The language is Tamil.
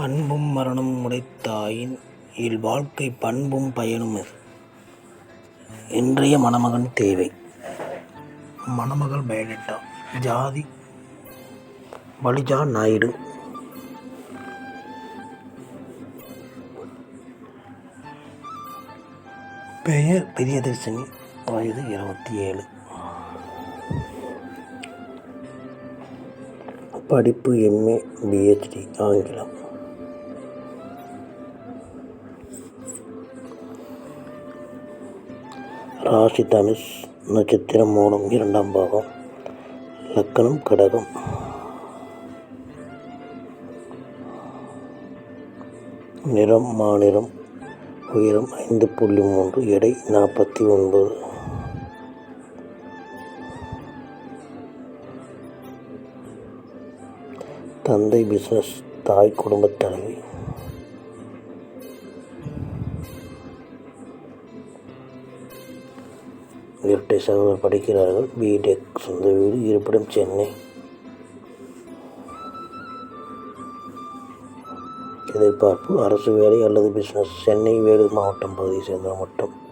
அன்பும் மரணம் உடைத்தாயின் இல்வாழ்க்கை பண்பும் பயனும் இன்றைய மணமகன் தேவை. மணமகள் பயனிட்டா ஜாதி. பலிஜா நாயுடு. பெயர் பிரியதர்ஷினி. வயது இருபத்தி ஏழு படிப்பு எம்ஏ பிஹெச்டி ஆங்கிலம். ராசி தனுஷ் நட்சத்திரம் மூலம் இரண்டாம் பாகம் லக்கணம் கடகம். நிறம் மாநிறம் உயரம் ஐந்து புள்ளி மூன்று எடை நாற்பத்தி ஒன்பது. தந்தை பிஸ்னஸ் தாய் குடும்பத் தலைவி. இரட்டை சகோதரர் படிக்கிறார்கள். பிடெக் சொந்த வீடு இருப்பிடம் சென்னை. எதிர்பார்ப்பு அரசு வேலை அல்லது பிஸ்னஸ் சென்னை வேலூர் மாவட்டம் பகுதியை சேர்ந்தவர் மட்டும்